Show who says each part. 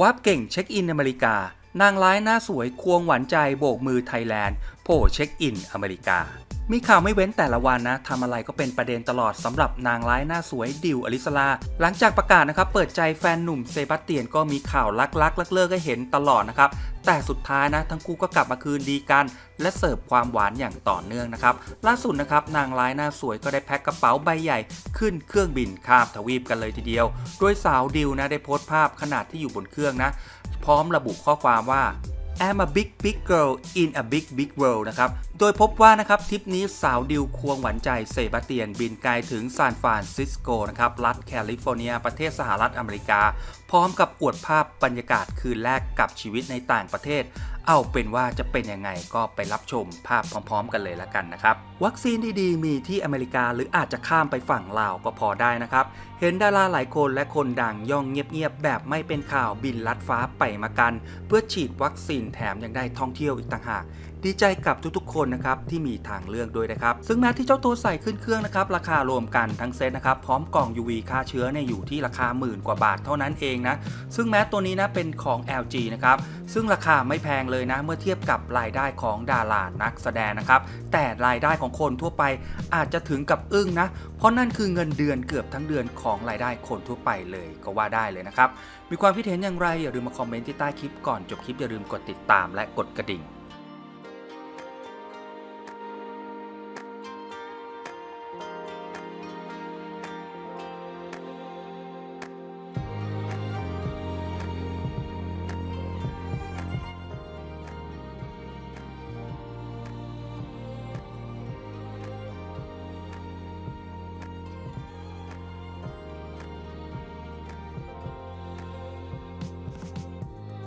Speaker 1: วาบเก่งเช็คอินอเมริกา นางร้ายหน้าสวยควงหวานใจโบกมือไทยแลนด์โผล่เช็คอินอเมริกา มีข่าวไม่เว้นแต่ละวันนะทำอะไรก็เป็นประเด็นตลอดสำหรับนางร้ายหน้าสวยดิวอลิสลา หลังจากประกาศนะครับเปิดใจแฟนหนุ่มเซบาสเตียนก็มีข่าวลักลักเลิกเลิกให้เห็นตลอดนะครับแต่สุดท้ายนะทั้งคู่ก็กลับมาคืนดีกัน และเสิร์ฟความหวานอย่างต่อเนื่องนะครับล่าสุดนะครับนางร้ายหน้าสวยก็ได้แพ็คกระเป๋าใบใหญ่ ขึ้นเครื่องบินข้ามทวีปกันเลยทีเดียว โดยสาวดิวนะได้โพสต์ภาพขนาดที่อยู่บนเครื่องนะพร้อมระบุข้อความว่า I'm a big big girl in a big big world นะครับ โดยพบว่านะครับทริปนี้สาวดิวควงหวานใจเซบาเตียนบินไกลถึงซานฟรานซิสโกนะครับ รัฐแคลิฟอร์เนีย ประเทศสหรัฐอเมริกา พร้อมกับอวดภาพบรรยากาศคืนแรกกับชีวิตในต่างประเทศ เอาเป็นว่าจะเป็นยังไงก็ไปรับชมภาพพร้อม ๆ กันเลยละกันนะครับ วัคซีนดีๆ มีที่อเมริกาหรืออาจจะข้ามไปฝั่งลาวก็พอได้นะครับ เห็นดาราหลายคนและคนดังย่องเงียบๆแบบไม่เป็นข่าวบินลัดฟ้าไปมากัน เพื่อฉีดวัคซีนแถมยังได้ท่องเที่ยวอีกต่างหากดีใจกับทุกๆ คนนะครับที่มีทางเลือกด้วยนะครับ ซึ่งแม้ที่เจ้าตัวใส่ขึ้นเครื่องนะครับราคารวมกันทั้งเซตนะครับพร้อมกล่อง UV ฆ่าเชื้อเนี่ยอยู่ที่ราคาหมื่นกว่าบาทเท่านั้นเองนะซึ่งแม้ตัวนี้นะเป็นของ LG นะครับซึ่งราคาไม่แพงเลเลยนะ เมื่อเทียบกับรายได้ของดารานักแสดงนะครับ แต่รายได้ของคนทั่วไปอาจจะถึงกับอึ้งนะ เพราะนั่นคือเงินเดือนเกือบทั้งเดือนของรายได้คนทั่วไปเลยก็ว่าได้เลยนะครับ มีความคิดเห็นอย่างไรอย่าลืมมาคอมเมนต์ที่ใต้คลิปก่อนจบคลิปอย่าลืมกดติดตามและกดกระดิ่ง